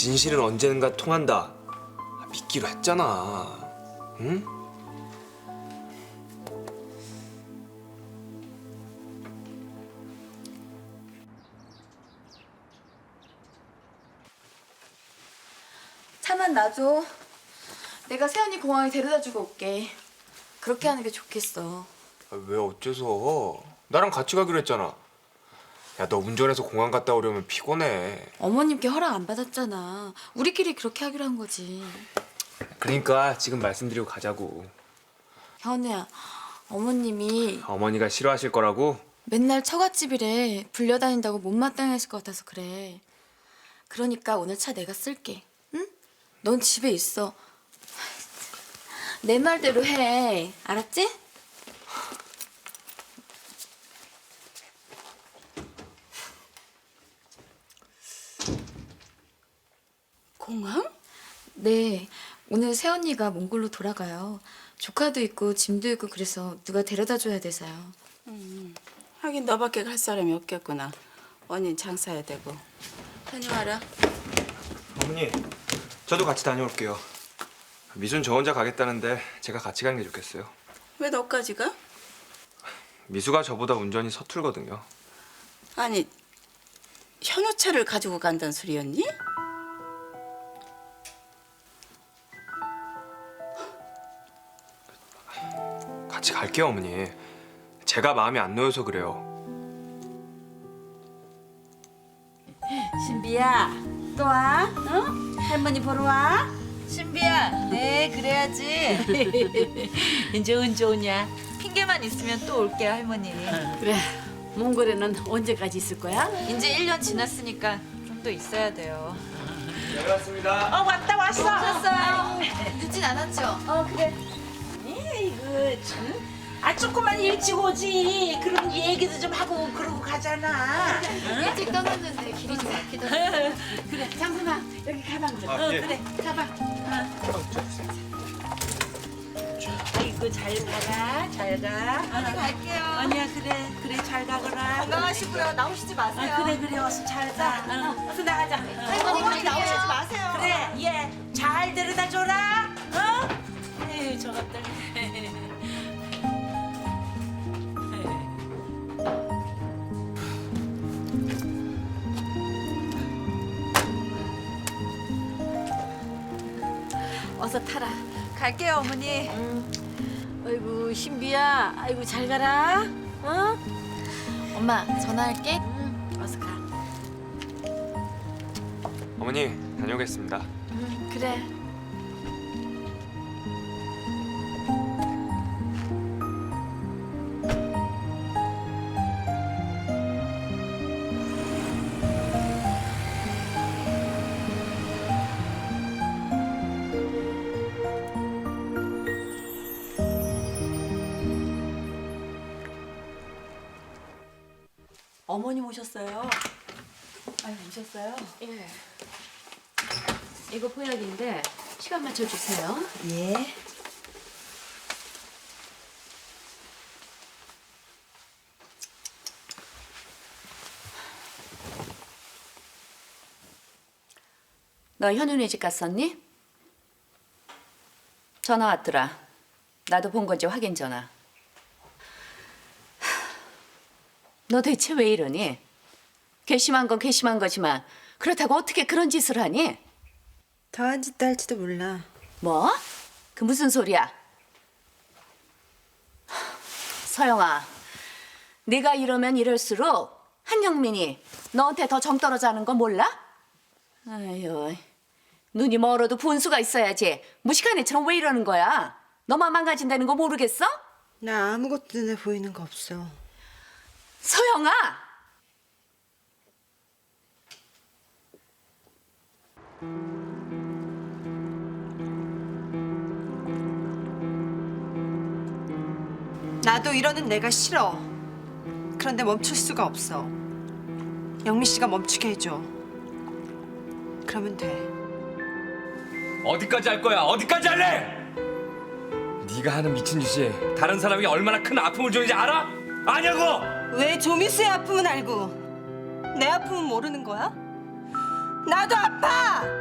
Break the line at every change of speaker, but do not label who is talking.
진실은 언젠가 통한다. 아, 믿기로 했잖아. 응?
차만 놔줘. 내가 세연이 공항에 데려다 주고 올게. 그렇게 하는 게 좋겠어.
아, 왜 어째서? 나랑 같이 가기로 했잖아. 야, 너 운전해서 공항 갔다 오려면 피곤해.
어머님께 허락 안 받았잖아. 우리끼리 그렇게 하기로 한 거지.
그러니까 지금 말씀드리고 가자고.
현우야, 어머님이
어머니가 싫어하실 거라고?
맨날 처갓집이래. 불려다닌다고 못마땅했을 것 같아서 그래. 그러니까 오늘 차 내가 쓸게. 응? 넌 집에 있어. 내 말대로 해. 알았지?
공항?
네. 오늘 새언니가 몽골로 돌아가요. 조카도 있고 짐도 있고 그래서 누가 데려다 줘야 돼서요.
하긴 너밖에 갈 사람이 없겠구나. 언니 장사해야 되고. 다녀와라.
어머니, 저도 같이 다녀올게요. 미순 저 혼자 가겠다는데 제가 같이 가는 게 좋겠어요.
왜 너까지 가?
미수가 저보다 운전이 서툴거든요.
아니 현우차를 가지고 간다는 소리였니?
같이 갈게요, 어머니. 제가 마음에 안 놓여서 그래요.
신비야 또 와? 어? 할머니 보러 와?
신비야, 네 그래야지. 이제 언제 오냐? 핑계만 있으면 또 올게요 할머니.
그래 몽골에는 언제까지 있을 거야?
이제 1년 지났으니까 좀 더 있어야 돼요.
다녀왔습니다.
어 왔다 왔어. 오셨어요.
늦진 않았죠?
이거 참. 아 조금만 일찍 오지. 그럼 얘기도 좀 하고 그러고 가잖아.
일찍 떠났는데 길이 좀. 어,
그래 장순아 여기 가방 좀.
아, 예.
그래 가방.
아이고 잘 가라, 잘 가.
언니 갈게요.
아니야 그래, 그래 잘 가거라.
건강하시고요. 나오시지 마세요.
아, 그래 그래 어서 잘 가. 어, 어서 나가자.
할머니 빨리 나오시지
어서 타라.
갈게요 어머니.
아이고 신비야. 아이고 잘 가라. 어?
엄마 전화할게.
응, 어서 가.
어머니, 다녀오겠습니다.
응, 그래.
어머님 오셨어요. 아니 오셨어요?
예. 이거 보약인데 시간 맞춰 주세요.
예.
너 현윤의 집 갔었니? 전화 왔더라. 나도 본 건지 확인 전화. 하, 너 대체 왜 이러니? 괘씸한 건 괘씸한 거지만 그렇다고 어떻게 그런 짓을 하니?
더한 짓도 할지도 몰라.
뭐? 그 무슨 소리야? 서영아, 네가 이러면 이럴수록 한영민이 너한테 더 정 떨어져 하는 거 몰라? 아유, 눈이 멀어도 본수가 있어야지. 무식한 애처럼 왜 이러는 거야? 너만 망가진다는 거 모르겠어?
나 아무것도 눈에 보이는 거 없어.
서영아!
나도 이러는 내가 싫어. 그런데 멈출 수가 없어. 영미 씨가 멈추게 해줘. 그러면 돼.
어디까지 할 거야? 어디까지 할래? 네가 하는 미친 짓이 다른 사람이 얼마나 큰 아픔을 주는지 알아? 아냐고?
왜 조미수의 아픔은 알고 내 아픔은 모르는 거야? 나도 아파.